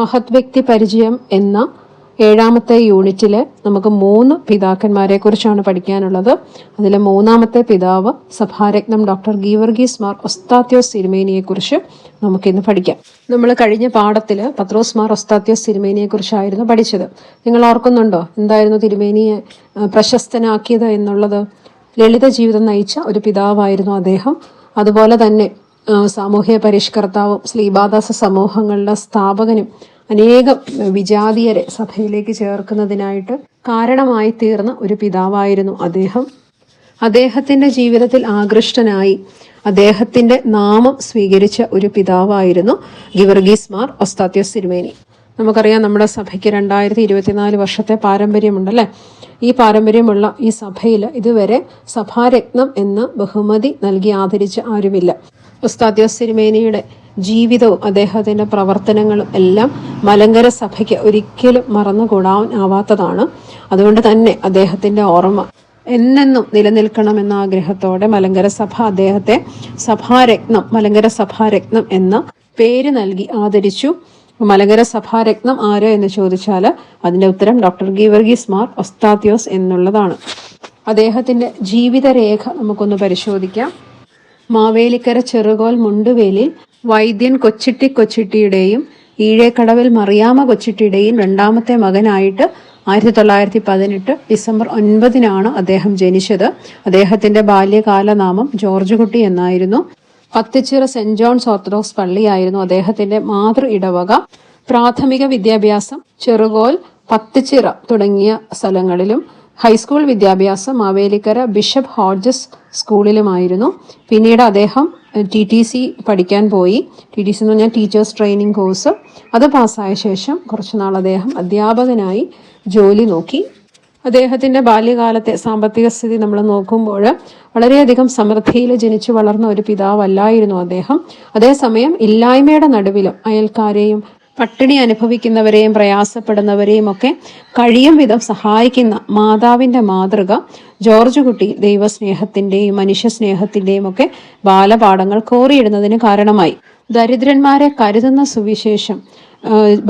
മഹത് വ്യക്തി പരിചയം എന്ന ഏഴാമത്തെ യൂണിറ്റിൽ നമുക്ക് മൂന്ന് പിതാക്കന്മാരെ കുറിച്ചാണ് പഠിക്കാനുള്ളത്. അതിലെ മൂന്നാമത്തെ പിതാവ് സഭാരത്നം ഡോക്ടർ ഗീവർഗീസ് മാർ ഒസ്താത്യോ സിരിമേനിയെ കുറിച്ച് നമുക്കിന്ന് പഠിക്കാം. നമ്മൾ കഴിഞ്ഞ പാഠത്തിൽ പത്രോസ് മാർ ഒസ്താത്യോ സിരിമേനിയെ കുറിച്ചായിരുന്നു പഠിച്ചത്. നിങ്ങൾ ഓർക്കുന്നുണ്ടോ? എന്തായിരുന്നു തിരുമേനിയെ പ്രശസ്തനാക്കിയത് എന്നുള്ളത്? ലളിത ജീവിതം നയിച്ച ഒരു പിതാവായിരുന്നു അദ്ദേഹം. അതുപോലെ തന്നെ സാമൂഹ്യ പരിഷ്കർത്താവും ശ്രീബാദാസ സമൂഹങ്ങളുടെ സ്ഥാപകനും അനേകം വിജാതീയരെ സഭയിലേക്ക് ചേർക്കുന്നതിനായിട്ട് കാരണമായി തീർന്ന ഒരു പിതാവായിരുന്നു അദ്ദേഹം. അദ്ദേഹത്തിന്റെ ജീവിതത്തിൽ ആകൃഷ്ടനായി അദ്ദേഹത്തിന്റെ നാമം സ്വീകരിച്ച ഒരു പിതാവായിരുന്നു ഗിവർഗീസ് മാർ ഒസ്താത്യോസ് സിരുമേനി നമുക്കറിയാം നമ്മുടെ സഭയ്ക്ക് രണ്ടായിരത്തി ഇരുപത്തിനാല് വർഷത്തെ പാരമ്പര്യമുണ്ടല്ലേ? ഈ പാരമ്പര്യമുള്ള ഈ സഭയിൽ ഇതുവരെ സഭാരത്നം എന്ന ബഹുമതി നൽകി ആദരിച്ച ആരുമില്ല. ഉസ്താദ്യോസ് സിരിമേനിയുടെ ജീവിതവും അദ്ദേഹത്തിന്റെ പ്രവർത്തനങ്ങളും എല്ലാം മലങ്കര സഭയ്ക്ക് ഒരിക്കലും മറന്നുകൂടാനാവാത്തതാണ് അതുകൊണ്ട് തന്നെ അദ്ദേഹത്തിന്റെ ഓർമ്മ എന്നെന്നും നിലനിൽക്കണമെന്ന ആഗ്രഹത്തോടെ മലങ്കര സഭ അദ്ദേഹത്തെ സഭാരത്നം മലങ്കര സഭാരത്നം എന്ന പേര് നൽകി ആദരിച്ചു. മലങ്കര സഭാരത്നം ആര് എന്ന് ചോദിച്ചാൽ അതിന്റെ ഉത്തരം ഡോക്ടർ ഗീവർഗീസ് മാർ ഒസ്താത്യോസ് എന്നുള്ളതാണ്. അദ്ദേഹത്തിന്റെ ജീവിതരേഖ നമുക്കൊന്ന് പരിശോധിക്കാം. മാവേലിക്കര ചെറുകോൽ മുണ്ടുവേലിൽ വൈദ്യൻ കൊച്ചിട്ടി കൊച്ചിട്ടിയുടെയും ഈഴേക്കടവിൽ മറിയാമ കൊച്ചിട്ടിയുടെയും രണ്ടാമത്തെ മകനായിട്ട് ആയിരത്തി തൊള്ളായിരത്തി പതിനെട്ട് ഡിസംബർ ഒൻപതിനാണ് അദ്ദേഹം ജനിച്ചത്. അദ്ദേഹത്തിന്റെ ബാല്യകാല നാമം ജോർജ് കുട്ടി എന്നായിരുന്നു. പത്തിച്ചിറ സെന്റ് ജോൺസ് ഓർത്തഡോക്സ് പള്ളിയായിരുന്നു അദ്ദേഹത്തിന്റെ മാതൃ ഇടവക. പ്രാഥമിക വിദ്യാഭ്യാസം ചെറുകോൽ പത്തിച്ചിറ തുടങ്ങിയ സ്ഥലങ്ങളിലും ഹൈസ്കൂൾ വിദ്യാഭ്യാസം മാവേലിക്കര ബിഷപ്പ് ഹോർജസ് സ്കൂളിലുമായിരുന്നു. പിന്നീട് അദ്ദേഹം ടി ടി സി പഠിക്കാൻ പോയി. ടി ടി സി എന്ന് പറഞ്ഞാൽ ടീച്ചേഴ്സ് ട്രെയിനിങ് കോഴ്സ്. അത് പാസ്സായ ശേഷം കുറച്ചുനാൾ അദ്ദേഹം അധ്യാപകനായി ജോലി നോക്കി. അദ്ദേഹത്തിന്റെ ബാല്യകാലത്തെ സാമ്പത്തിക സ്ഥിതി നമ്മൾ നോക്കുമ്പോൾ വളരെയധികം സമൃദ്ധിയിൽ ജനിച്ചു വളർന്ന ഒരു പിതാവല്ലായിരുന്നു അദ്ദേഹം. അതേസമയം ഇല്ലായ്മയുടെ നടുവിലും അയൽക്കാരെയും പട്ടിണി അനുഭവിക്കുന്നവരെയും പ്രയാസപ്പെടുന്നവരെയും ഒക്കെ കഴിയും വിധം സഹായിക്കുന്ന മാതാവിന്റെ മാതൃക ജോർജ് കുട്ടി ദൈവസ്നേഹത്തിന്റെയും മനുഷ്യസ്നേഹത്തിന്റെയും ഒക്കെ ബാലപാഠങ്ങൾ കോറിയിടുന്നതിന് കാരണമായി. ദരിദ്രന്മാരെ കരുതുന്ന സുവിശേഷം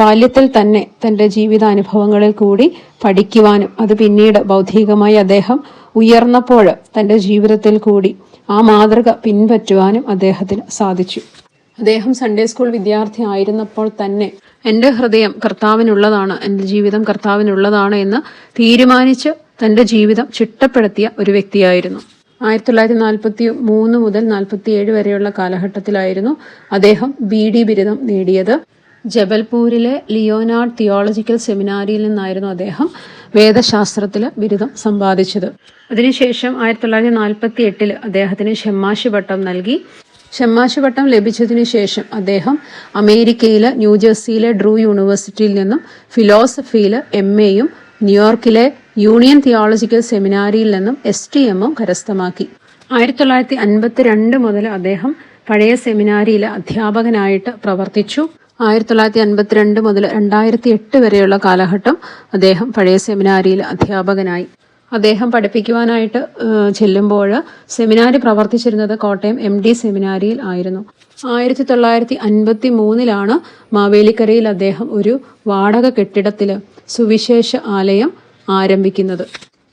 ബാല്യത്തിൽ തന്നെ തന്റെ ജീവിതാനുഭവങ്ങളിൽ കൂടി പഠിക്കുവാനും അത് പിന്നീട് ബൗദ്ധികമായി അദ്ദേഹം ഉയർന്നപ്പോൾ തന്റെ ജീവിതത്തിൽ കൂടി ആ മാതൃക പിൻപറ്റുവാനും അദ്ദേഹത്തിന് സാധിച്ചു. അദ്ദേഹം സൺഡേ സ്കൂൾ വിദ്യാർത്ഥി ആയിരുന്നപ്പോൾ തന്നെ എന്റെ ഹൃദയം കർത്താവിനുള്ളതാണ് എന്റെ ജീവിതം കർത്താവിനുള്ളതാണ് എന്ന് തീരുമാനിച്ച് തന്റെ ജീവിതം ചിട്ടപ്പെടുത്തിയ ഒരു വ്യക്തിയായിരുന്നു. ആയിരത്തി തൊള്ളായിരത്തി നാൽപ്പത്തി മൂന്ന് മുതൽ നാൽപ്പത്തി ഏഴ് വരെയുള്ള കാലഘട്ടത്തിലായിരുന്നു അദ്ദേഹം ബി ഡി ബിരുദം നേടിയത്. ജബൽപൂരിലെ ലിയോനാർഡ് തിയോളജിക്കൽ സെമിനാരിയിൽ നിന്നായിരുന്നു അദ്ദേഹം വേദശാസ്ത്രത്തിൽ ബിരുദം സമ്പാദിച്ചത്. അതിനുശേഷം ആയിരത്തി തൊള്ളായിരത്തി നാൽപ്പത്തി എട്ടിൽ അദ്ദേഹത്തിന് ഷെമ്മാശി പട്ടം നൽകി. ഷെമ്മാശി പട്ടം ലഭിച്ചതിനു ശേഷം അദ്ദേഹം അമേരിക്കയിലെ ന്യൂജേഴ്സിയിലെ ഡ്രൂ യൂണിവേഴ്സിറ്റിയിൽ നിന്നും ഫിലോസഫിയിൽ എം എയും ന്യൂയോർക്കിലെ യൂണിയൻ തിയോളജിക്കൽ സെമിനാരിയിൽ നിന്നും എസ് ടി എമ്മും കരസ്ഥമാക്കി. ആയിരത്തി തൊള്ളായിരത്തി അൻപത്തി രണ്ട് മുതൽ അദ്ദേഹം പഴയ സെമിനാരിയിലെ അധ്യാപകനായിട്ട് പ്രവർത്തിച്ചു. ആയിരത്തി തൊള്ളായിരത്തി അൻപത്തിരണ്ട് മുതൽ രണ്ടായിരത്തി എട്ട് വരെയുള്ള കാലഘട്ടം അദ്ദേഹം പഴയ സെമിനാരിയിൽ അധ്യാപകനായി. അദ്ദേഹം പഠിപ്പിക്കുവാനായിട്ട് ചെല്ലുമ്പോൾ സെമിനാരി പ്രവർത്തിച്ചിരുന്നത് കോട്ടയം എം ഡി സെമിനാരിയിൽ ആയിരുന്നു. ആയിരത്തി തൊള്ളായിരത്തി അൻപത്തി മൂന്നിലാണ് മാവേലിക്കരയിൽ അദ്ദേഹം ഒരു വാടക കെട്ടിടത്തിൽ സുവിശേഷ ആലയം ആരംഭിക്കുന്നത്.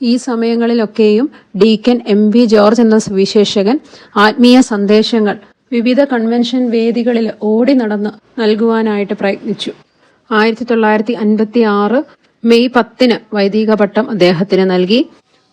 ഈ സമയങ്ങളിലൊക്കെയും ഡീക്കൻ എം വി ജോർജ് എന്ന സുവിശേഷകൻ ആത്മീയ സന്ദേശങ്ങൾ വിവിധ കൺവെൻഷൻ വേദികളിൽ ഓടി നടന്ന് നൽകുവാനായിട്ട് പ്രയത്നിച്ചു. ആയിരത്തി തൊള്ളായിരത്തി അൻപത്തി ആറ് മെയ് പത്തിന് വൈദിക പട്ടം അദ്ദേഹത്തിന് നൽകി.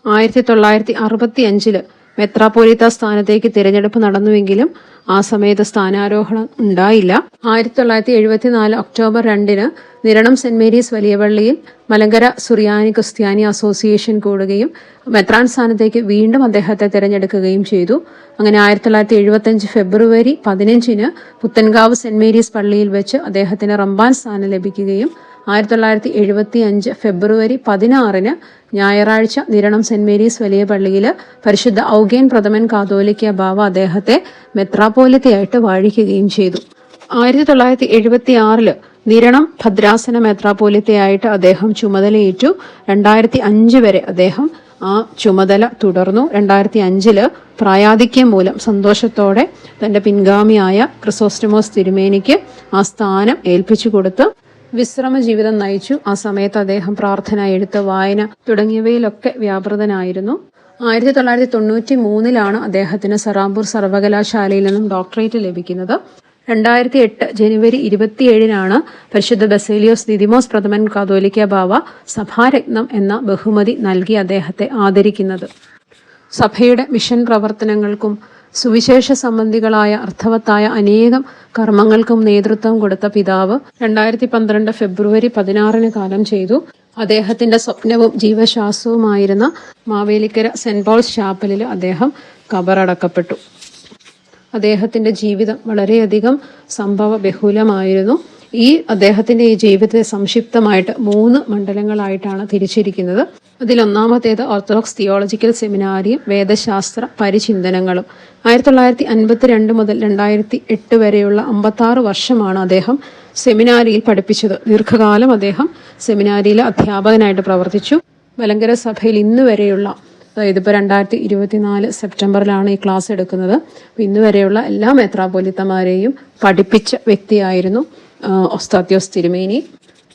ആയിരത്തി തൊള്ളായിരത്തി അറുപത്തി അഞ്ചിൽ മെത്രാപൊലീത്ത സ്ഥാനത്തേക്ക് തിരഞ്ഞെടുപ്പ് നടന്നുവെങ്കിലും ആ സമയത്ത് സ്ഥാനാരോഹണം ഉണ്ടായില്ല. ആയിരത്തി തൊള്ളായിരത്തി എഴുപത്തിനാല് ഒക്ടോബർ രണ്ടിന് നിരണം സെന്റ് മേരീസ് വലിയ പള്ളിയിൽ മലങ്കര സുറിയാനി ക്രിസ്ത്യാനി അസോസിയേഷൻ കൂടുകയും മെത്രാൻ സ്ഥാനത്തേക്ക് വീണ്ടും അദ്ദേഹത്തെ തിരഞ്ഞെടുക്കുകയും ചെയ്തു. അങ്ങനെ ആയിരത്തി തൊള്ളായിരത്തി എഴുപത്തി അഞ്ച് ഫെബ്രുവരി പതിനഞ്ചിന് പുത്തൻകാവ് സെന്റ് മേരീസ് പള്ളിയിൽ വെച്ച് അദ്ദേഹത്തിന് റംബാൻ സ്ഥാനം ലഭിക്കുകയും ആയിരത്തി തൊള്ളായിരത്തി എഴുപത്തി അഞ്ച് ഫെബ്രുവരി പതിനാറിന് ഞായറാഴ്ച നിരണം സെന്റ് മേരീസ് വലിയ പള്ളിയിൽ പരിശുദ്ധ ഔഗേൻ പ്രഥമൻ കാതോലിക്ക ബാവ അദ്ദേഹത്തെ മെത്രാപോലിത്തയായിട്ട് വാഴിക്കുകയും ചെയ്തു. ആയിരത്തി തൊള്ളായിരത്തി എഴുപത്തി ആറിൽ നിരണം ഭദ്രാസന മെത്രാപോലിത്തയായിട്ട് അദ്ദേഹം ചുമതലയേറ്റു. രണ്ടായിരത്തി അഞ്ച് വരെ അദ്ദേഹം ആ ചുമതല തുടർന്നു. രണ്ടായിരത്തി അഞ്ചിൽ പ്രായാധിക്യം മൂലം സന്തോഷത്തോടെ തന്റെ പിൻഗാമിയായ ക്രിസോസ്റ്റമോസ് തിരുമേനിക്ക് ആ സ്ഥാനം ഏൽപ്പിച്ചു കൊടുത്ത് വിശ്രമ ജീവിതം നയിച്ചു. ആ സമയത്ത് അദ്ദേഹം പ്രാർത്ഥന എഴുത്ത് വായന തുടങ്ങിയവയിലൊക്കെ വ്യാപൃതനായിരുന്നു. ആയിരത്തി തൊള്ളായിരത്തി തൊണ്ണൂറ്റി മൂന്നിലാണ് അദ്ദേഹത്തിന് സറാംപൂർ സർവകലാശാലയിൽ നിന്നും ഡോക്ടറേറ്റ് ലഭിക്കുന്നത്. രണ്ടായിരത്തി എട്ട് ജനുവരി ഇരുപത്തിയേഴിനാണ് പരിശുദ്ധ ബസേലിയോസ് ദിദിമോസ് പ്രഥമൻ കാതോലിക്ക ബാവ സഭാരത്നം എന്ന ബഹുമതി നൽകി അദ്ദേഹത്തെ ആദരിക്കുന്നത്. സഭയുടെ മിഷൻ പ്രവർത്തനങ്ങൾക്കും സുവിശേഷ സംബന്ധികളായ അർത്ഥവത്തായ അനേകം കർമ്മങ്ങൾക്കും നേതൃത്വം കൊടുത്ത പിതാവ് രണ്ടായിരത്തി പന്ത്രണ്ട് ഫെബ്രുവരി പതിനാറിന് കാലം ചെയ്തു. അദ്ദേഹത്തിന്റെ സ്വപ്നവും ജീവശാസ്ത്രവുമായിരുന്ന മാവേലിക്കര സെന്റ് പോൾസ് ചാപ്പലിൽ അദ്ദേഹം കബറടക്കപ്പെട്ടു. അദ്ദേഹത്തിന്റെ ജീവിതം വളരെയധികം സംഭവ ബഹുലമായിരുന്നു ഈ അദ്ദേഹത്തിന്റെ ഈ ജീവിതത്തെ സംക്ഷിപ്തമായിട്ട് മൂന്ന് മണ്ഡലങ്ങളായിട്ടാണ് തിരിച്ചിരിക്കുന്നത്. അതിലൊന്നാമത്തേത് ഓർത്തഡോക്സ് തിയോളജിക്കൽ സെമിനാരിയും വേദശാസ്ത്ര പരിചിന്തനങ്ങളും. ആയിരത്തി തൊള്ളായിരത്തി അൻപത്തിരണ്ട് മുതൽ രണ്ടായിരത്തി എട്ട് വരെയുള്ള അമ്പത്താറ് വർഷമാണ് അദ്ദേഹം സെമിനാരിയിൽ പഠിപ്പിച്ചത്. ദീർഘകാലം അദ്ദേഹം സെമിനാരിയിലെ അധ്യാപകനായിട്ട് പ്രവർത്തിച്ചു. മലങ്കര സഭയിൽ ഇന്ന് വരെയുള്ള അതായത് ഇപ്പോൾ രണ്ടായിരത്തി ഇരുപത്തിനാല് സെപ്റ്റംബറിലാണ് ഈ ക്ലാസ് എടുക്കുന്നത്. ഇന്ന് വരെയുള്ള എല്ലാ മെത്രാപോലിത്തമാരെയും പഠിപ്പിച്ച വ്യക്തിയായിരുന്നു. ഒസ്താത്യോസ് തിരുമേനി.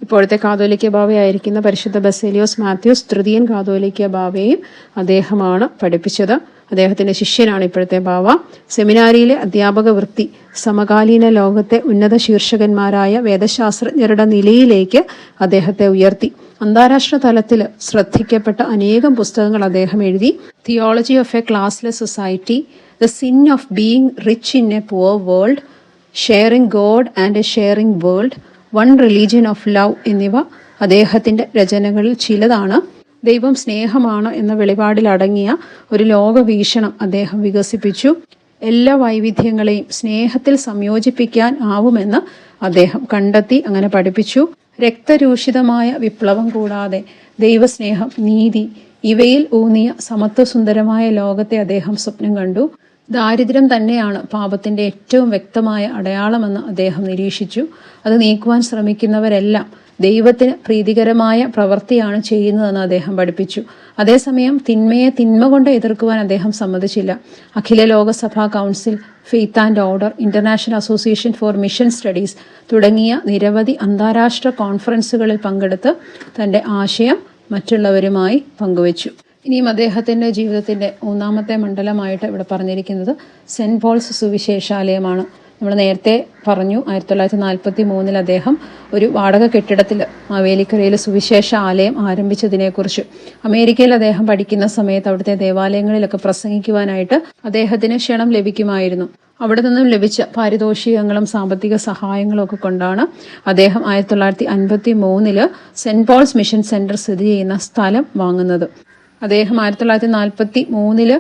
ഇപ്പോഴത്തെ കാതോലിക്ക ബാവയായിരിക്കുന്ന പരിശുദ്ധ ബസേലിയോസ് മാത്യൂസ് തൃതീയൻ കാതോലിക്ക ബാവയെയും അദ്ദേഹമാണ് പഠിപ്പിച്ചത്. അദ്ദേഹത്തിന്റെ ശിഷ്യനാണ് ഇപ്പോഴത്തെ ബാവ. സെമിനാരിയിലെ അധ്യാപക വൃത്തി സമകാലീന ലോകത്തെ ഉന്നത ശീർഷകന്മാരായ വേദശാസ്ത്രജ്ഞരുടെ നിലയിലേക്ക് അദ്ദേഹത്തെ ഉയർത്തി. അന്താരാഷ്ട്ര തലത്തിൽ ശ്രദ്ധിക്കപ്പെട്ട അനേകം പുസ്തകങ്ങൾ അദ്ദേഹം എഴുതി. Theology of a classless society the sin of being rich in a poor world sharing God and a sharing world one religion of love എന്നിവ അദ്ദേഹത്തിന്റെ രചനകളിൽ ചിലതാണ്. ദൈവം സ്നേഹമാണ് എന്ന വെളിപാടിൽ അടങ്ങിയ ഒരു ലോകവീക്ഷണം അദ്ദേഹം വികസിപ്പിച്ചു. എല്ലാ വൈവിധ്യങ്ങളെയും സ്നേഹത്തിൽ സംയോജിപ്പിക്കാൻ ആവുമെന്ന് അദ്ദേഹം കണ്ടെത്തി അങ്ങനെ പഠിപ്പിച്ചു. രക്തരൂഷിതമായ വിപ്ലവം കൂടാതെ ദൈവസ്നേഹം നീതി ഇവയിൽ ഊന്നിയ സമത്വസുന്ദരമായ ലോകത്തെ അദ്ദേഹം സ്വപ്നം കണ്ടു. ദാരിദ്ര്യം തന്നെയാണ് പാപത്തിന്റെ ഏറ്റവും വ്യക്തമായ അടയാളമെന്ന് അദ്ദേഹം നിരീക്ഷിച്ചു. അത് നീക്കുവാൻ ശ്രമിക്കുന്നവരെല്ലാം ദൈവത്തിന് പ്രീതികരമായ പ്രവൃത്തിയാണ് ചെയ്യുന്നതെന്ന് അദ്ദേഹം പഠിപ്പിച്ചു. അതേസമയം തിന്മയെ തിന്മ കൊണ്ട് എതിർക്കുവാൻ അദ്ദേഹം സമ്മതിച്ചില്ല. അഖില ലോകസഭാ council faith and order international association for mission studies തുടങ്ങിയ നിരവധി അന്താരാഷ്ട്ര കോൺഫറൻസുകളിൽ പങ്കെടുത്ത് തന്റെ ആശയം മറ്റുള്ളവരുമായി പങ്കുവച്ചു. ഇനിയും അദ്ദേഹത്തിന്റെ ജീവിതത്തിന്റെ മൂന്നാമത്തെ മണ്ഡലമായിട്ട് ഇവിടെ പറഞ്ഞിരിക്കുന്നത് സെന്റ് പോൾസ് സുവിശേഷാലയമാണ്. നമ്മൾ നേരത്തെ പറഞ്ഞു ആയിരത്തി തൊള്ളായിരത്തി നാൽപ്പത്തി മൂന്നിൽ അദ്ദേഹം ഒരു വാടക കെട്ടിടത്തിൽ മാവേലിക്കരയിൽ സുവിശേഷ ആലയം ആരംഭിച്ചതിനെക്കുറിച്ച്. അമേരിക്കയിൽ അദ്ദേഹം പഠിക്കുന്ന സമയത്ത് അവിടുത്തെ ദേവാലയങ്ങളിലൊക്കെ പ്രസംഗിക്കുവാനായിട്ട് അദ്ദേഹത്തിന് ക്ഷണം ലഭിക്കുമായിരുന്നു. അവിടെ നിന്നും ലഭിച്ച പാരിതോഷികങ്ങളും സാമ്പത്തിക സഹായങ്ങളും ഒക്കെ കൊണ്ടാണ് അദ്ദേഹം ആയിരത്തി തൊള്ളായിരത്തി അൻപത്തി മൂന്നിൽ സെന്റ് പോൾസ് മിഷൻ സെന്റർ സ്ഥിതി ചെയ്യുന്ന സ്ഥലം വാങ്ങുന്നത്. അദ്ദേഹം ആയിരത്തി തൊള്ളായിരത്തി നാൽപ്പത്തി മൂന്നിൽ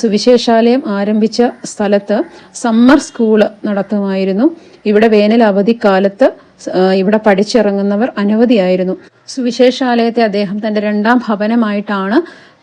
സുവിശേഷാലയം ആരംഭിച്ച സ്ഥലത്ത് സമ്മർ സ്കൂൾ നടത്തുമായിരുന്നു. ഇവിടെ വേനൽ അവധിക്കാലത്ത് ഇവിടെ പഠിച്ചിറങ്ങുന്നവർ അനവധിയായിരുന്നു. സുവിശേഷാലയത്തെ അദ്ദേഹം തന്റെ രണ്ടാം ഭവനമായിട്ടാണ്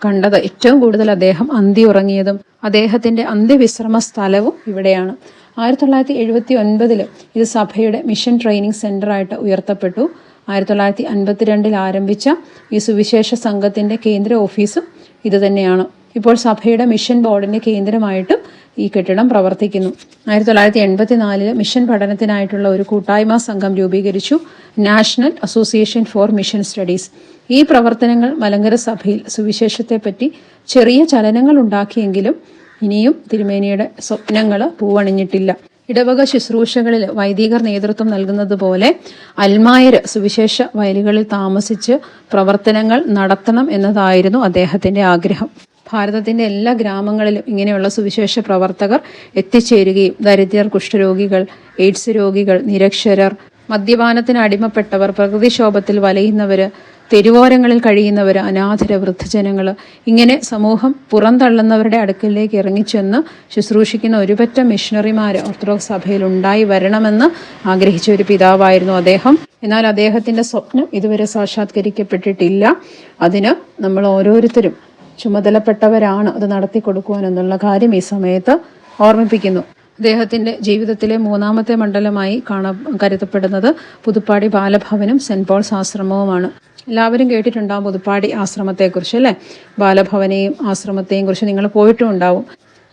കണ്ടത്. ഏറ്റവും കൂടുതൽ അദ്ദേഹം അന്തി ഉറങ്ങിയതും അദ്ദേഹത്തിന്റെ അന്ത്യവിശ്രമ സ്ഥലവും ഇവിടെയാണ്. ആയിരത്തി തൊള്ളായിരത്തി എഴുപത്തി ഒൻപതിൽ ഇത് സഭയുടെ മിഷൻ ട്രെയിനിങ് സെന്ററായിട്ട് ഉയർത്തപ്പെട്ടു. ആയിരത്തി തൊള്ളായിരത്തി അൻപത്തിരണ്ടിൽ ആരംഭിച്ച ഈ സുവിശേഷ സംഘത്തിന്റെ കേന്ദ്ര ഓഫീസും ഇതുതന്നെയാണ്. ഇപ്പോൾ സഭയുടെ മിഷൻ ബോർഡിന്റെ കേന്ദ്രമായിട്ടും ഈ കെട്ടിടം പ്രവർത്തിക്കുന്നു. ആയിരത്തി തൊള്ളായിരത്തി എൺപത്തിനാലിൽ മിഷൻ പഠനത്തിനായിട്ടുള്ള ഒരു കൂട്ടായ്മ സംഘം രൂപീകരിച്ചു national association for mission studies. ഈ പ്രവർത്തനങ്ങൾ മലങ്കര സഭയിൽ സുവിശേഷത്തെപ്പറ്റി ചെറിയ ചലനങ്ങൾ ഉണ്ടാക്കിയെങ്കിലും ഇനിയും തിരുമേനിയുടെ സ്വപ്നങ്ങൾ പൂവണിഞ്ഞിട്ടില്ല. ഇടവക ശുശ്രൂഷകളിൽ വൈദികർ നേതൃത്വം നൽകുന്നത് പോലെ അൽമായർ സുവിശേഷ വയലുകളിൽ താമസിച്ച് പ്രവർത്തനങ്ങൾ നടത്തണം എന്നതായിരുന്നു അദ്ദേഹത്തിന്റെ ആഗ്രഹം. ഭാരതത്തിന്റെ എല്ലാ ഗ്രാമങ്ങളിലും ഇങ്ങനെയുള്ള സുവിശേഷ പ്രവർത്തകർ എത്തിച്ചേരുകയും ദരിദ്രർ കുഷ്ഠരോഗികൾ എയ്ഡ്സ് രോഗികൾ നിരക്ഷരർ മദ്യപാനത്തിന് അടിമപ്പെട്ടവർ പ്രകൃതിക്ഷോഭത്തിൽ വലയുന്നവര് തെരുവോരങ്ങളിൽ കഴിയുന്നവർ അനാഥര വൃദ്ധജനങ്ങൾ ഇങ്ങനെ സമൂഹം പുറന്തള്ളുന്നവരുടെ അടുക്കലേക്ക് ഇറങ്ങിച്ചെന്ന് ശുശ്രൂഷിക്കുന്ന ഒരുപറ്റ മിഷണറിമാർ ഓർത്തഡോക്സ് സഭയിൽ ഉണ്ടായി വരണമെന്ന് ആഗ്രഹിച്ച ഒരു പിതാവായിരുന്നു അദ്ദേഹം. എന്നാൽ അദ്ദേഹത്തിന്റെ സ്വപ്നം ഇതുവരെ സാക്ഷാത്കരിക്കപ്പെട്ടിട്ടില്ല. അതിന് നമ്മൾ ഓരോരുത്തരും ചുമതലപ്പെട്ടവരാണ് അത് നടത്തി കൊടുക്കുവാൻ എന്നുള്ള കാര്യം ഈ സമയത്ത് ഓർമ്മിപ്പിക്കുന്നു. അദ്ദേഹത്തിന്റെ ജീവിതത്തിലെ മൂന്നാമത്തെ മണ്ഡലമായി കാണ കരുതപ്പെടുന്നത് പുതുപ്പാടി ബാലഭവനും സെന്റ് പോൾസ് ആശ്രമവുമാണ് എല്ലാവരും കേട്ടിട്ടുണ്ടാവും പുതുപ്പാടി ആശ്രമത്തെക്കുറിച്ച് അല്ലേ? ബാലഭവനെയും ആശ്രമത്തെയും കുറിച്ച് നിങ്ങൾ പോയിട്ടും ഉണ്ടാവും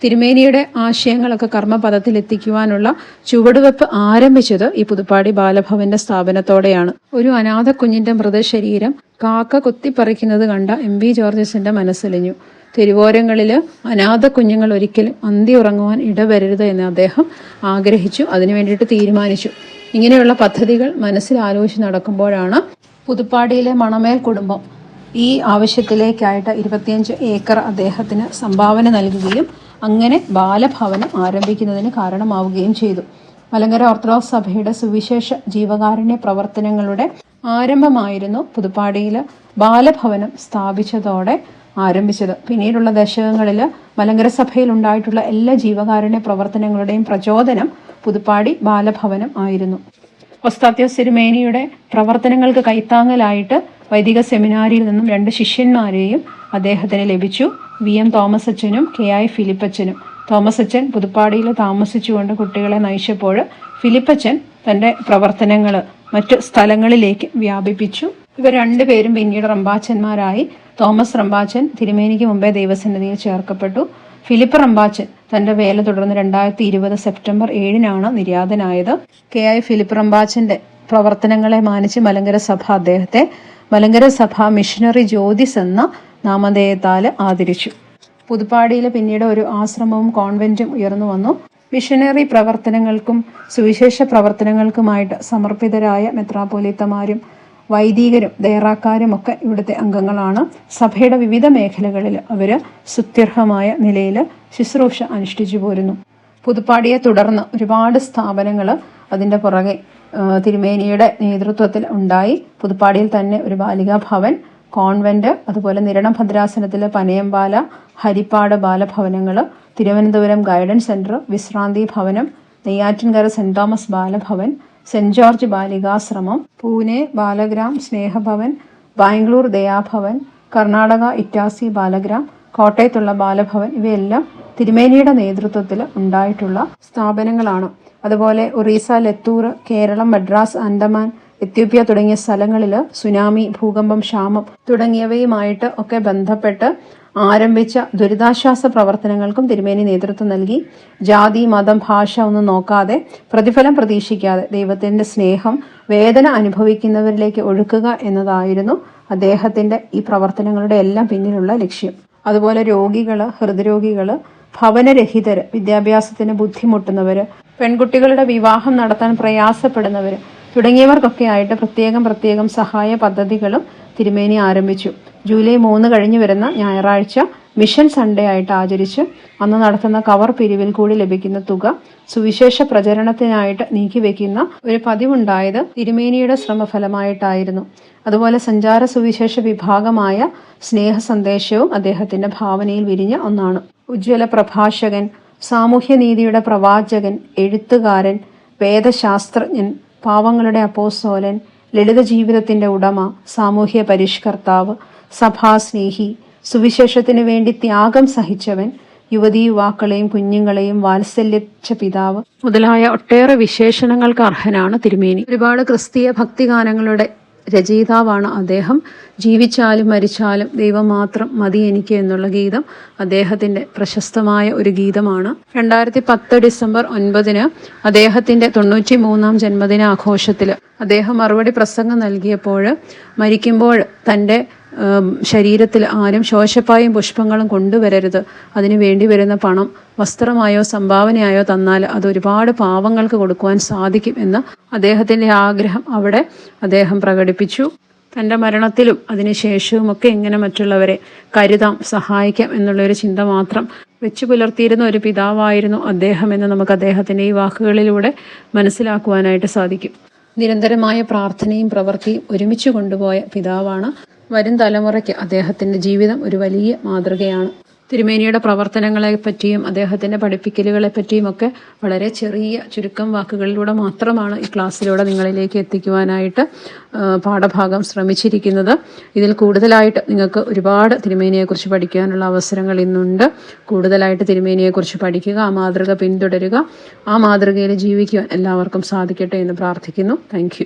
തിരുമേനിയുടെ ആശയങ്ങളൊക്കെ കർമ്മപദത്തിൽ എത്തിക്കുവാനുള്ള ചുവടുവെപ്പ് ആരംഭിച്ചത് ഈ പുതുപ്പാടി ബാലഭവന്റെ സ്ഥാപനത്തോടെയാണ്. ഒരു അനാഥ കുഞ്ഞിന്റെ മൃതശരീരം കാക്ക കൊത്തിപ്പറിക്കുന്നത് കണ്ട എം വി ജോർജസിന്റെ മനസ്സലിഞ്ഞു. തെരുവോരങ്ങളിൽ അനാഥ കുഞ്ഞുങ്ങൾ ഒരിക്കലും അന്തി ഉറങ്ങുവാൻ ഇടവരരുത് എന്ന് അദ്ദേഹം ആഗ്രഹിച്ചു. അതിനു വേണ്ടിയിട്ട് തീരുമാനിച്ചു. ഇങ്ങനെയുള്ള പദ്ധതികൾ മനസ്സിൽ ആലോചിച്ച് നടക്കുമ്പോഴാണ് പുതുപ്പാടിയിലെ മണമേൽ കുടുംബം. ഈ ആവശ്യത്തിലേക്കായിട്ട് ഇരുപത്തിയഞ്ച് ഏക്കർ അദ്ദേഹത്തിന് സംഭാവന നൽകുകയും അങ്ങനെ ബാലഭവനം ആരംഭിക്കുന്നതിന് കാരണമാവുകയും ചെയ്തു. മലങ്കര ഓർത്തഡോക്സ് സഭയുടെ സുവിശേഷ ജീവകാരുണ്യ പ്രവർത്തനങ്ങളുടെ ആരംഭമായിരുന്നു പുതുപ്പാടിയിൽ ബാലഭവനം സ്ഥാപിച്ചതോടെ ആരംഭിച്ചത്. പിന്നീടുള്ള ദശകങ്ങളിൽ മലങ്കര സഭയിൽ ഉണ്ടായിട്ടുള്ള എല്ലാ ജീവകാരുണ്യ പ്രവർത്തനങ്ങളുടെയും പ്രചോദനം പുതുപ്പാടി ബാലഭവനം ആയിരുന്നു. ഒസ്താത്യോസ് സിരുമേനിയുടെ പ്രവർത്തനങ്ങൾക്ക് കൈത്താങ്ങലായിട്ട് വൈദിക സെമിനാരിയിൽ നിന്നും രണ്ട് ശിഷ്യന്മാരെയും അദ്ദേഹത്തിന് ലഭിച്ചു. വി. എം. തോമസ് അച്ഛനും കെ. ഐ. ഫിലിപ്പച്ചനും. തോമസ് അച്ഛൻ പുതുപ്പാടിയിൽ താമസിച്ചുകൊണ്ട് കുട്ടികളെ നയിച്ചപ്പോൾ ഫിലിപ്പച്ചൻ തന്റെ പ്രവർത്തനങ്ങൾ മറ്റ് സ്ഥലങ്ങളിലേക്ക് വ്യാപിപ്പിച്ചു. ഇവർ രണ്ടുപേരും പിന്നീട് റമ്പാച്ചന്മാരായി. തോമസ് റമ്പാച്ചൻ തിരുമേനിക്ക് മുമ്പേ ദൈവസന്നിധിയിൽ ചേർക്കപ്പെട്ടു. ഫിലിപ്പ് റമ്പാച്ചൻ തന്റെ വേല തുടർന്ന് രണ്ടായിരത്തി ഇരുപത് സെപ്റ്റംബർ ഏഴിനാണ് നിര്യാതനായത്. കെ ഐ ഫിലിപ്പ് റമ്പാച്ചന്റെ പ്രവർത്തനങ്ങളെ മാനിച്ച് മലങ്കര സഭ അദ്ദേഹത്തെ മലങ്കര സഭ മിഷനറി ജ്യോതിസ് എന്ന നാമധേയത്താൽ ആദരിച്ചു. പുതുപ്പാടിയിൽ പിന്നീട് ഒരു ആശ്രമവും കോൺവെന്റും ഉയർന്നു വന്നു. മിഷനറി പ്രവർത്തനങ്ങൾക്കും സുവിശേഷ പ്രവർത്തനങ്ങൾക്കുമായിട്ട് സമർപ്പിതരായ മെത്രാപോലിത്തമാരും വൈദികരും ദയറാക്കാരും ഒക്കെ ഇവിടുത്തെ അംഗങ്ങളാണ്. സഭയുടെ വിവിധ മേഖലകളിൽ അവർ സുത്യർഹമായ നിലയിൽ ശുശ്രൂഷ അനുഷ്ഠിച്ചു പോരുന്നു. പുതുപ്പാടിയെ തുടർന്ന് ഒരുപാട് സ്ഥാപനങ്ങൾ അതിന്റെ പുറകെ തിരുമേനിയുടെ നേതൃത്വത്തിൽ ഉണ്ടായി. പുതുപ്പാടിയിൽ തന്നെ ഒരു ബാലികാ ഭവൻ കോൺവെന്റ് അതുപോലെ നിരണം ഭദ്രാസനത്തിൽ Panayampala Harippad ബാലഭവനങ്ങൾ Thiruvananthapuram guidance centre Vishranthi Bhavanam Neyyattinkara saint Thomas Balabhavan saint George ബാലികാശ്രമം Pune Balagram Snehabhavan Bangalore Dayabhavan Karnataka Itarsi Balagram കോട്ടയത്തുള്ള ബാലഭവൻ ഇവയെല്ലാം തിരുമേനിയുടെ നേതൃത്വത്തിൽ ഉണ്ടായിട്ടുള്ള സ്ഥാപനങ്ങളാണ്. അതുപോലെ ഒറീസ ലത്തൂർ കേരളം മദ്രാസ് ആൻഡമാൻ എത്യോപ്യ തുടങ്ങിയ സ്ഥലങ്ങളിൽ സുനാമി ഭൂകമ്പം ക്ഷാമം തുടങ്ങിയവയുമായിട്ട് ഒക്കെ ബന്ധപ്പെട്ട് ആരംഭിച്ച ദുരിതാശ്വാസ പ്രവർത്തനങ്ങൾക്കും തിരുമേനി നേതൃത്വം നൽകി. ജാതി മതം ഭാഷ ഒന്നും നോക്കാതെ പ്രതിഫലം പ്രതീക്ഷിക്കാതെ ദൈവത്തിന്റെ സ്നേഹം വേദന അനുഭവിക്കുന്നവരിലേക്ക് ഒഴുക്കുക എന്നതായിരുന്നു അദ്ദേഹത്തിന്റെ ഈ പ്രവർത്തനങ്ങളുടെ എല്ലാം പിന്നിലുള്ള ലക്ഷ്യം. അതുപോലെ രോഗികൾ ഹൃദ്രോഗികൾ ഭവനരഹിതർ വിദ്യാഭ്യാസത്തിന് ബുദ്ധിമുട്ടുന്നവർ പെൺകുട്ടികളുടെ വിവാഹം നടത്താൻ പ്രയാസപ്പെടുന്നവർ തുടങ്ങിയവർക്കൊക്കെ ആയിട്ട് പ്രത്യേകം പ്രത്യേകം സഹായ പദ്ധതികളും തിരുമേനി ആരംഭിച്ചു. ജൂലൈ മൂന്ന് കഴിഞ്ഞു വരുന്ന ഞായറാഴ്ച മിഷൻ സൺഡേ ആയിട്ട് ആചരിച്ച് അന്ന് നടത്തുന്ന കവർ പിരിവിൽ കൂടി ലഭിക്കുന്ന തുക സുവിശേഷ പ്രചരണത്തിനായിട്ട് നീക്കിവെക്കുന്ന ഒരു പതിവുണ്ടായത് തിരുമേനിയുടെ ശ്രമഫലമായിട്ടായിരുന്നു. അതുപോലെ സഞ്ചാര സുവിശേഷ വിഭാഗമായ സ്നേഹ സന്ദേശവും അദ്ദേഹത്തിന്റെ ഭാവനയിൽ വിരിഞ്ഞ ഒന്നാണ്. ഉജ്ജ്വല പ്രഭാഷകൻ സാമൂഹ്യനീതിയുടെ പ്രവാചകൻ എഴുത്തുകാരൻ വേദശാസ്ത്രജ്ഞൻ പാവങ്ങളുടെ അപ്പോസ്തോലൻ ലളിത ജീവിതത്തിന്റെ ഉടമ സാമൂഹ്യ പരിഷ്കർത്താവ് സഭാസ്നേഹി സുവിശേഷത്തിനു വേണ്ടി ത്യാഗം സഹിച്ചവൻ യുവതി യുവാക്കളെയും കുഞ്ഞുങ്ങളെയും വാത്സല്യച്ച പിതാവ് മുതലായ ഒട്ടേറെ വിശേഷണങ്ങൾക്ക് അർഹനാണ് തിരുമേനി. ഒരുപാട് ക്രിസ്തീയ ഭക്തിഗാനങ്ങളുടെ രചയിതാവാണ് അദ്ദേഹം. ജീവിച്ചാലും മരിച്ചാലും ദൈവം മാത്രം മതി എനിക്ക് എന്നുള്ള ഗീതം അദ്ദേഹത്തിന്റെ പ്രശസ്തമായ ഒരു ഗീതമാണ്. രണ്ടായിരത്തി പത്ത് ഡിസംബർ ഒൻപതിന് അദ്ദേഹത്തിന്റെ തൊണ്ണൂറ്റി മൂന്നാം ജന്മദിന ആഘോഷത്തിൽ അദ്ദേഹം മറുപടി പ്രസംഗം നൽകിയപ്പോൾ മരിക്കുമ്പോൾ തന്റെ ശരീരത്തിൽ ആരും ശോശപ്പായും പുഷ്പങ്ങളും കൊണ്ടുവരരുത്. അതിനു വേണ്ടി വരുന്ന പണം വസ്ത്രമായോ സംഭാവനയായോ തന്നാൽ അത് ഒരുപാട് പാവങ്ങൾക്ക് കൊടുക്കുവാൻ സാധിക്കും എന്ന് അദ്ദേഹത്തിന്റെ ആഗ്രഹം അവിടെ അദ്ദേഹം പ്രകടിപ്പിച്ചു. തന്റെ മരണത്തിലും അതിനുശേഷവുമൊക്കെ എങ്ങനെ മറ്റുള്ളവരെ കരുതാം സഹായിക്കാം എന്നുള്ളൊരു ചിന്ത മാത്രം വെച്ചു പുലർത്തിയിരുന്ന ഒരു പിതാവായിരുന്നു അദ്ദേഹം എന്ന് നമുക്ക് അദ്ദേഹത്തിന്റെ ഈ വാക്കുകളിലൂടെ മനസ്സിലാക്കുവാനായിട്ട് സാധിക്കും. നിരന്തരമായ പ്രാർത്ഥനയും പ്രവൃത്തിയും ഒരുമിച്ച് കൊണ്ടുപോയ പിതാവാണ് വരും തലമുറയ്ക്ക് അദ്ദേഹത്തിന്റെ ജീവിതം ഒരു വലിയ മാതൃകയാണ്. തിരുമേനിയുടെ പ്രവർത്തനങ്ങളെ പറ്റിയും അദ്ദേഹത്തിന്റെ പഠിപ്പിക്കലുകളെ പറ്റിയുമൊക്കെ വളരെ ചെറിയ ചുരുക്കം വാക്കുകളിലൂടെ മാത്രമാണ് ഈ ക്ലാസ്സിലൂടെ നിങ്ങളിലേക്ക് എത്തിക്കുവാനായിട്ട് പാഠഭാഗം ശ്രമിച്ചിരിക്കുന്നത്. ഇതിൽ കൂടുതലായിട്ട് നിങ്ങൾക്ക് ഒരുപാട് തിരുമേനിയെക്കുറിച്ച് പഠിക്കാനുള്ള അവസരങ്ങൾ ഇന്നുണ്ട്. കൂടുതലായിട്ട് തിരുമേനിയെക്കുറിച്ച് പഠിക്കുക ആ മാതൃക പിന്തുടരുക ആ മാതൃകയിൽ ജീവിക്കുവാൻ എല്ലാവർക്കും സാധിക്കട്ടെ എന്ന് പ്രാർത്ഥിക്കുന്നു. താങ്ക്